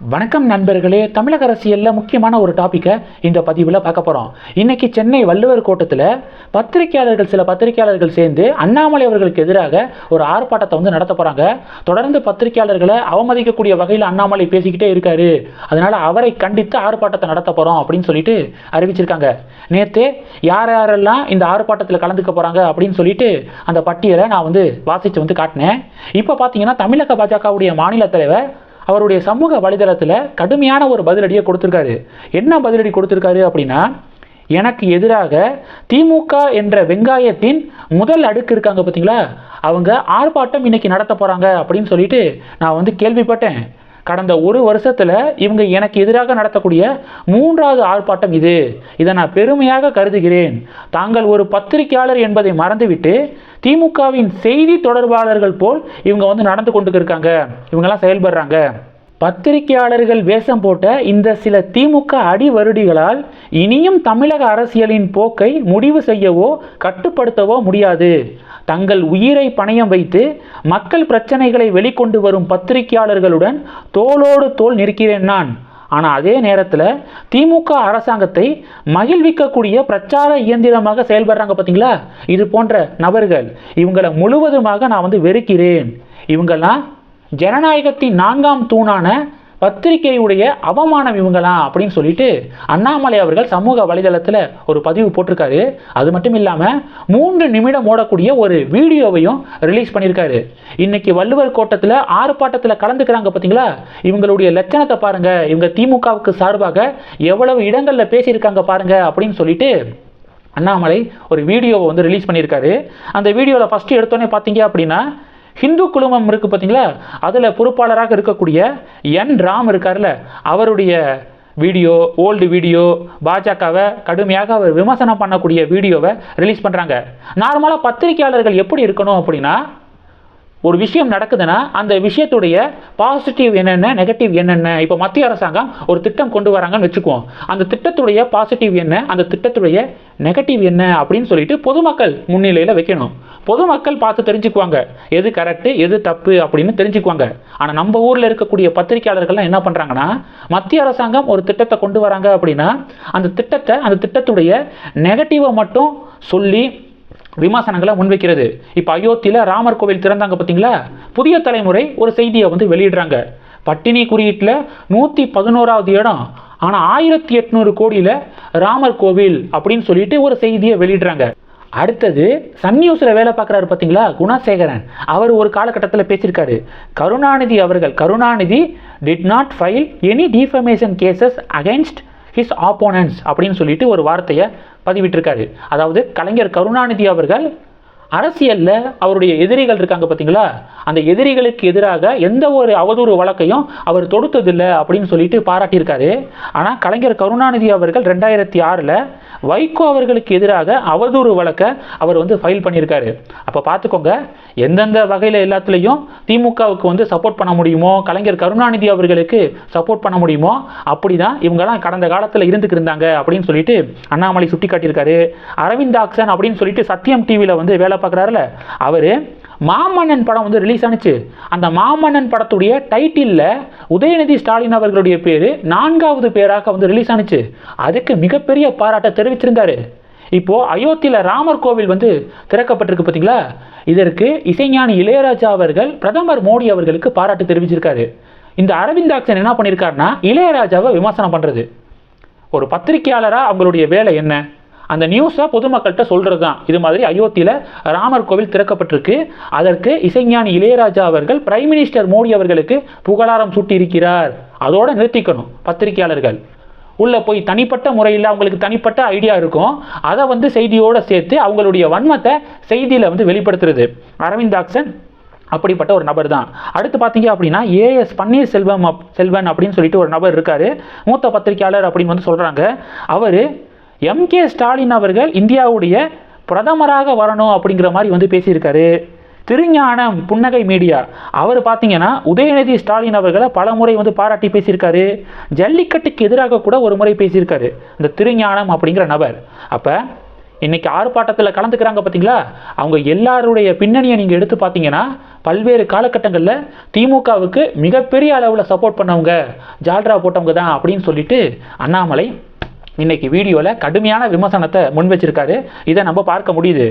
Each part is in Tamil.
வணக்கம் நண்பர்களே தமிழக அரசியலில் முக்கியமான ஒரு டாப்பிக்கை இந்த பதிவில் பார்க்க போகிறோம் இன்றைக்கி சென்னை வள்ளுவர் கோட்டத்தில் பத்திரிகையாளர்கள் சில பத்திரிகையாளர்கள் சேர்ந்து அண்ணாமலை அவர்களுக்கு எதிராக ஒரு ஆர்ப்பாட்டத்தை வந்து நடத்த போகிறாங்க தொடர்ந்து பத்திரிகையாளர்களை அவமதிக்கக்கூடிய வகையில் அண்ணாமலை பேசிக்கிட்டே இருக்காரு. அதனால் அவரை கண்டித்து ஆர்ப்பாட்டத்தை நடத்த போகிறோம் அப்படின்னு சொல்லிட்டு அறிவிச்சிருக்காங்க. நேற்று யார் யாரெல்லாம் இந்த ஆர்ப்பாட்டத்தில் கலந்துக்க போகிறாங்க அப்படின்னு சொல்லிட்டு அந்த பட்டியலை நான் வந்து வாசித்து வந்து காட்டினேன். இப்போ பார்த்தீங்கன்னா தமிழக பாஜகவுடைய மாநில தலைவர் அவருடைய சமூக வலைதளத்தில் கடுமையான ஒரு பதிலடியை கொடுத்துருக்காரு. என்ன பதிலடி கொடுத்துருக்காரு அப்படின்னா எனக்கு எதிராக திமுக என்ற வெங்காயத்தின் முதல் அடுக்கு இருக்காங்க பார்த்தீங்களா அவங்க ஆர்ப்பாட்டம் இன்னைக்கு நடத்த போகிறாங்க அப்படின்னு சொல்லிட்டு நான் வந்து கேள்விப்பட்டேன். கடந்த ஒரு வருஷத்தில் இவங்க எனக்கு எதிராக நடத்தக்கூடிய மூன்றாவது ஆர்ப்பாட்டம் இது. இதை நான் பெருமையாக கருதுகிறேன். தாங்கள் ஒரு பத்திரிகையாளர் என்பதை மறந்துவிட்டு திமுகவின் செய்தி தொடர்பாளர்கள் போல் இவங்க வந்து நடந்து கொண்டு இருக்காங்க இவங்கெல்லாம் செயல்படுறாங்க. பத்திரிகையாளர்கள் வேஷம் போட்ட இந்த சில திமுக அடிவருடிகளால் இனியும் தமிழக அரசியலின் போக்கை முடிவு செய்யவோ கட்டுப்படுத்தவோ முடியாது. தங்கள் உயிரை பணயம் வைத்து மக்கள் பிரச்சனைகளை வெளிக்கொண்டு வரும் பத்திரிகையாளர்களுடன் தோளோடு தோல் நிற்கிறேன் நான். ஆனால் அதே நேரத்தில் திமுக அரசாங்கத்தை மகிழ்விக்கக்கூடிய பிரச்சார இயந்திரமாக செயல்படுறாங்க பார்த்தீங்களா இது போன்ற நபர்கள் இவங்களை முழுவதுமாக நான் வந்து வெறுக்கிறேன். இவங்கெல்லாம் ஜனநாயகத்தின் நான்காம் தூணான பத்திரிகையுடைய அவமானம் இவங்களாம் அப்படின்னு சொல்லிட்டு அண்ணாமலை அவர்கள் சமூக வலைதளத்தில் ஒரு பதிவு போட்டிருக்காரு. அது மட்டும் இல்லாமல் மூன்று நிமிடம் ஓடக்கூடிய ஒரு வீடியோவையும் ரிலீஸ் பண்ணியிருக்காரு. இன்னைக்கு வள்ளுவர் கோட்டத்தில் ஆர்ப்பாட்டத்தில் கலந்துக்கிறாங்க பார்த்தீங்களா இவங்களுடைய லட்சணத்தை பாருங்க. இவங்க திமுகவுக்கு சார்பாக எவ்வளவு இடங்களில் பேசியிருக்காங்க பாருங்க அப்படின்னு சொல்லிட்டு அண்ணாமலை ஒரு வீடியோவை வந்து ரிலீஸ் பண்ணியிருக்காரு. அந்த வீடியோவில் ஃபஸ்ட்டு எடுத்தோன்னே பார்த்தீங்க அப்படின்னா ஹிந்து குழுமம் இருக்குது பார்த்தீங்களா? அதில் பொறுப்பாளராக இருக்கக்கூடிய என் ராம் இருக்கார்ல அவருடைய வீடியோ ஓல்டு வீடியோ பாஜகவை கடுமையாக அவர் விமர்சனம் பண்ணக்கூடிய வீடியோவை ரிலீஸ் பண்ணுறாங்க நார்மலாக பத்திரிகையாளர்கள் எப்படி இருக்கணும் அப்படின்னா ஒரு விஷயம் நடக்குதுன்னா அந்த விஷயத்துடைய பாசிட்டிவ் என்னென்ன நெகட்டிவ் என்னென்ன இப்போ மத்திய அரசாங்கம் ஒரு திட்டம் கொண்டு வராங்கன்னு வச்சுக்குவோம். அந்த திட்டத்துடைய பாசிட்டிவ் என்ன அந்த திட்டத்துடைய நெகட்டிவ் என்ன அப்படின்னு சொல்லிட்டு பொதுமக்கள் முன்னிலையில் வைக்கணும். பொதுமக்கள் பார்த்து தெரிஞ்சுக்குவாங்க. எது கரெக்டு எது தப்பு அப்படின்னு தெரிஞ்சுக்குவாங்க. ஆனால் நம்ம ஊரில் இருக்கக்கூடிய பத்திரிகையாளர்கள்லாம் என்ன பண்ணுறாங்கன்னா மத்திய அரசாங்கம் ஒரு திட்டத்தை கொண்டு வராங்க அப்படின்னா அந்த திட்டத்தை அந்த திட்டத்துடைய நெகட்டிவை மட்டும் சொல்லி விமர்சனங்களை முன்வைக்கிறது. இப்போ அயோத்தியில் ராமர் கோவில் திறந்தாங்க பார்த்தீங்களா புதிய தலைமுறை ஒரு செய்தியை வந்து வெளியிடுறாங்க. பட்டினி குறியீட்டில் நூற்றி பதினோராவது இடம். ஆனால் ஆயிரத்தி எட்நூறு கோடியில் ராமர் கோவில் அப்படின்னு சொல்லிட்டு ஒரு செய்தியை வெளியிடுறாங்க. அடுத்தது சன் நியூஸில் வேலை பார்க்குறாரு பார்த்தீங்களா குணசேகரன். அவர் ஒரு காலகட்டத்தில் பேசியிருக்காரு. கருணாநிதி அவர்கள் Karunanidhi did not file any defamation cases against his opponents அப்படின்னு சொல்லிட்டு ஒரு வார்த்தையை பதிவிட்டிருக்காரு. அதாவது கலைஞர் கருணாநிதி அவர்கள் அரசியலில் அவருடைய எதிரிகள் இருக்காங்க பார்த்தீங்களா அந்த எதிரிகளுக்கு எதிராக எந்த ஒரு அவதூறு வழக்கையும் அவர் தொடுத்ததில்லை அப்படின்னு சொல்லிட்டு பாராட்டியிருக்காரு. ஆனால் கலைஞர் கருணாநிதி அவர்கள் ரெண்டாயிரத்தி ஆறில் வைகோ அவர்களுக்கு எதிராக அவதூறு வழக்கை அவர் வந்து ஃபைல் பண்ணியிருக்காரு. அப்போ பார்த்துக்கோங்க எந்தெந்த வகையில் எல்லாத்துலேயும் திமுகவுக்கு வந்து சப்போர்ட் பண்ண முடியுமோ கலைஞர் கருணாநிதி அவர்களுக்கு சப்போர்ட் பண்ண முடியுமோ அப்படி தான் இவங்கெல்லாம் கடந்த காலத்தில் இருந்துக்கு இருந்தாங்க அப்படின்னு சொல்லிட்டு அண்ணாமலை சுட்டி காட்டியிருக்காரு அரவிந்தாக்சன் அப்படின்னு சொல்லிட்டு சத்தியம் டிவியில் வந்து வேலை பார்க்குறாருல அவர் மாமன்னன் படம் வந்து ரிலீஸ் ஆனுச்சு. அந்த மாமன்னன் படத்துடைய டைட்டிலில் உதயநிதி ஸ்டாலின் அவர்களுடைய பேர் நான்காவது பேராக வந்து ரிலீஸ் ஆனுச்சு. அதுக்கு மிகப்பெரிய பாராட்டை தெரிவிச்சிருந்தாரு. இப்போ அயோத்தியில் ராமர் கோவில் வந்து திறக்கப்பட்டிருக்கு பார்த்தீங்களா? இதற்கு இசைஞானி இளையராஜா அவர்கள் பிரதமர் மோடி அவர்களுக்கு பாராட்டு தெரிவிச்சிருக்காரு. இந்த அரவிந்தாக்சன் என்ன பண்ணியிருக்காருன்னா இளையராஜாவை விமர்சனம் பண்ணுறது ஒரு பத்திரிகையாளராக அவங்களுடைய வேலை என்ன? அந்த நியூஸை பொதுமக்கள்கிட்ட சொல்கிறது தான் இது மாதிரி அயோத்தியில் ராமர் கோவில் திறக்கப்பட்டிருக்கு. அதற்கு இசைஞானி இளையராஜா அவர்கள் பிரைம் மினிஸ்டர் மோடி அவர்களுக்கு புகழாரம் சூட்டியிருக்கிறார். அதோடு நிறுத்திக்கணும் பத்திரிகையாளர்கள். உள்ளே போய் தனிப்பட்ட முறையில் அவங்களுக்கு தனிப்பட்ட ஐடியா இருக்கும். அதை வந்து செய்தியோடு சேர்த்து அவங்களுடைய வன்மத்தை செய்தியில் வந்து வெளிப்படுத்துறது. அரவிந்தாக்சன் அப்படிப்பட்ட ஒரு நபர் தான் அடுத்து பார்த்தீங்க அப்படின்னா ஏஎஸ் பன்னீர்செல்வம் அப் செல்வன் அப்படின்னு சொல்லிட்டு ஒரு நபர் இருக்கார். மூத்த பத்திரிகையாளர் அப்படின்னு வந்து சொல்கிறாங்க அவர் எம்கே ஸ்டாலின் அவர்கள் இந்தியாவுடைய பிரதமராக வரணும் அப்படிங்கிற மாதிரி வந்து பேசியிருக்காரு. திருஞானம் புன்னகை மீடியா. அவர் பார்த்தீங்கன்னா உதயநிதி ஸ்டாலின் அவர்களை பல முறை வந்து பாராட்டி பேசியிருக்காரு. ஜல்லிக்கட்டுக்கு எதிராக கூட ஒரு முறை பேசியிருக்காரு. இந்த திருஞானம் அப்படிங்கிற நபர். அப்போ இன்னைக்கு ஆர்ப்பாட்டத்தில் கலந்துக்கிறாங்க பார்த்தீங்களா அவங்க எல்லாருடைய பின்னணியை நீங்கள் எடுத்து பார்த்தீங்கன்னா பல்வேறு காலகட்டங்களில் திமுகவுக்கு மிகப்பெரிய அளவில் சப்போர்ட் பண்ணவங்க ஜால்ரா போட்டவங்க தான் அப்படின்னு சொல்லிட்டு அண்ணாமலை இன்னைக்கு வீடியோவில் கடுமையான விமர்சனத்தை முன் வச்சிருக்காரு. இதை நம்ம பார்க்க முடியுது.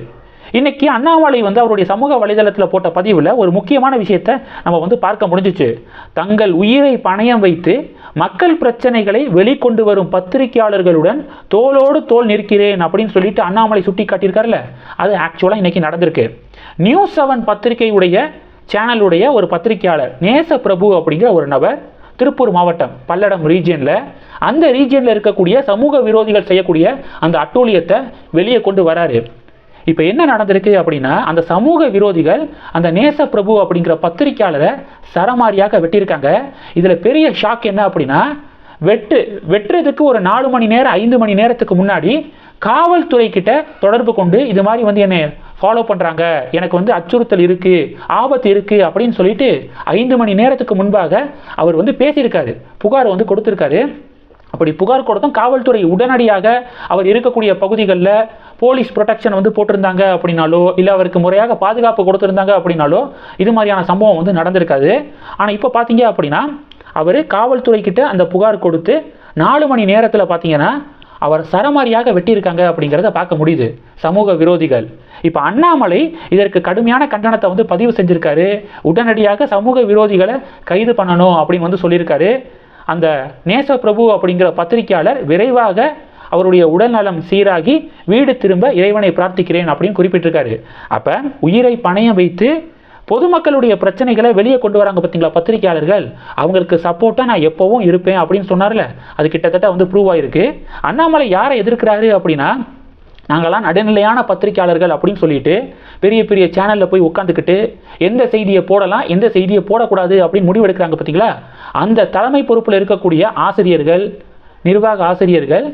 இன்னைக்கு அண்ணாமலை வந்து அவருடைய சமூக வலைதளத்தில் போட்ட பதிவில் ஒரு முக்கியமான விஷயத்தை நம்ம வந்து பார்க்க முடிஞ்சிச்சு. தங்கள் உயிரை பணயம் வைத்து மக்கள் பிரச்சனைகளை வெளிக்கொண்டு வரும் பத்திரிகையாளர்களுடன் தோளோடு தோல் நிற்கிறேன் அப்படின்னு சொல்லிட்டு அண்ணாமலை சுட்டி காட்டியிருக்காருல்ல அது ஆக்சுவலாக இன்னைக்கு நடந்திருக்கு. நியூஸ் செவன் பத்திரிகையுடைய சேனலுடைய ஒரு பத்திரிகையாளர் நேச பிரபு அப்படிங்கிற ஒரு நபர் திருப்பூர் மாவட்டம் பல்லடம் ரீஜியனில் அந்த ரீஜியனில் இருக்கக்கூடிய சமூக விரோதிகள் செய்யக்கூடிய அந்த அட்டூழியத்தை வெளியே கொண்டு வராரு. இப்போ என்ன நடந்திருக்கு அப்படின்னா அந்த சமூக விரோதிகள் அந்த நேச பிரபு அப்படிங்கிற பத்திரிக்கையாளரை சரமாரியாக வெட்டியிருக்காங்க. இதில் பெரிய ஷாக் என்ன அப்படின்னா வெட்டு வெட்டுறதுக்கு ஒரு நாலு மணி நேரம் ஐந்து மணி நேரத்துக்கு முன்னாடி காவல்துறை கிட்ட தொடர்பு கொண்டு இது மாதிரி வந்து என்னை ஃபாலோ பண்ணுறாங்க எனக்கு வந்து அச்சுறுத்தல் இருக்குது ஆபத்து இருக்குது அப்படின்னு சொல்லிட்டு ஐந்து மணி நேரத்துக்கு முன்பாக அவர் வந்து பேசியிருக்காரு. புகார் வந்து கொடுத்துருக்காரு. அப்படி புகார் கொடுத்தும் காவல்துறை உடனடியாக அவர் இருக்கக்கூடிய பகுதிகளில் போலீஸ் ப்ரொடெக்ஷன் வந்து போட்டிருந்தாங்க அப்படின்னாலோ இல்லை அவருக்கு முறையாக பாதுகாப்பு கொடுத்துருந்தாங்க அப்படின்னாலோ இது மாதிரியான சம்பவம் வந்து நடந்திருக்காது. ஆனால் இப்போ பார்த்தீங்க அப்படின்னா அவர் காவல்துறை கிட்ட அந்த புகார் கொடுத்து நாலு மணி நேரத்தில் பார்த்தீங்கன்னா அவர் சரமாரியாக வெட்டியிருக்காங்க அப்படிங்கிறத பார்க்க முடியுது. சமூக விரோதிகள். இப்போ அண்ணாமலை இதற்கு கடுமையான கண்டனத்தை வந்து பதிவு செஞ்சுருக்காரு. உடனடியாக சமூக விரோதிகளை கைது பண்ணணும் அப்படின்னு வந்து சொல்லியிருக்காரு. அந்த நேச பிரபு அப்படிங்கிற பத்திரிகையாளர் விரைவாக அவருடைய உடல்நலம் சீராகி வீடு திரும்ப இறைவனை பிரார்த்திக்கிறேன் அப்படின்னு குறிப்பிட்டிருக்காரு. அப்போ உயிரை பணையம் வைத்து பொதுமக்களுடைய பிரச்சனைகளை வெளியே கொண்டு வராங்க பார்த்தீங்களா பத்திரிகையாளர்கள்? அவங்களுக்கு சப்போர்ட்டாக நான் எப்போவும் இருப்பேன் அப்படின்னு சொன்னார்ல. அது கிட்டத்தட்ட வந்து ப்ரூவ் ஆயிருக்கு. அண்ணாமலை யாரை எதிர்க்கிறாரு அப்படின்னா நாங்களாம் நடுநிலையான பத்திரிக்கையாளர்கள் அப்படின்னு சொல்லிட்டு பெரிய பெரிய சேனலில் போய் உட்காந்துக்கிட்டு எந்த செய்தியை போடலாம் எந்த செய்தியை போடக்கூடாது அப்படின்னு முடிவெடுக்கிறாங்க பார்த்தீங்களா? அந்த தலைமை பொறுப்பில் இருக்கக்கூடிய ஆசிரியர்கள் நிர்வாக ஆசிரியர்கள்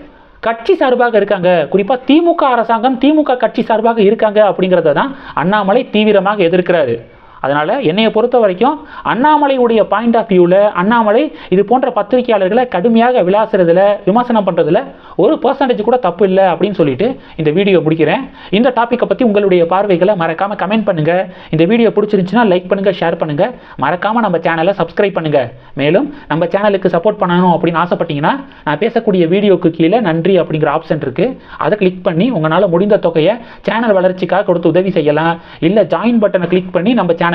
கட்சி சார்பாக இருக்காங்க. குறிப்பாக திமுக அரசாங்கம் திமுக கட்சி சார்பாக இருக்காங்க அப்படிங்கிறத தான் அண்ணாமலை தீவிரமாக எதிர்க்கிறாரு. அதனால் என்னையை பொறுத்த வரைக்கும் அண்ணாமலையுடைய பாயிண்ட் ஆஃப் வியூவில் அண்ணாமலை இது போன்ற பத்திரிகையாளர்களை கடுமையாக விளாசுறதுல விமர்சனம் பண்ணுறதுல ஒரு பர்சன்டேஜ் கூட தப்பு இல்லை அப்படின்னு சொல்லிட்டு இந்த வீடியோ முடிக்கிறேன். இந்த டாப்பிக்கை பற்றி உங்களுடைய பார்வைகளை மறக்காமல் கமெண்ட் பண்ணுங்கள் இந்த வீடியோ பிடிச்சிருந்துச்சுன்னா லைக் பண்ணுங்கள் ஷேர் பண்ணுங்கள் மறக்காமல் நம்ம சேனலை சப்ஸ்கிரைப் பண்ணுங்கள் மேலும் நம்ம சேனலுக்கு சப்போர்ட் பண்ணணும் அப்படின்னு ஆசைப்பட்டீங்கன்னா நான் பேசக்கூடிய வீடியோக்கு கீழே நன்றி அப்படிங்கிற ஆப்ஷன் இருக்குது அதை கிளிக் பண்ணி உங்களால் முடிந்த தொகையை சேனல் வளர்ச்சிக்காக கொடுத்து உதவி செய்யலாம். இல்லை ஜாயின் பட்டனை கிளிக் பண்ணி நம்ம சேனல்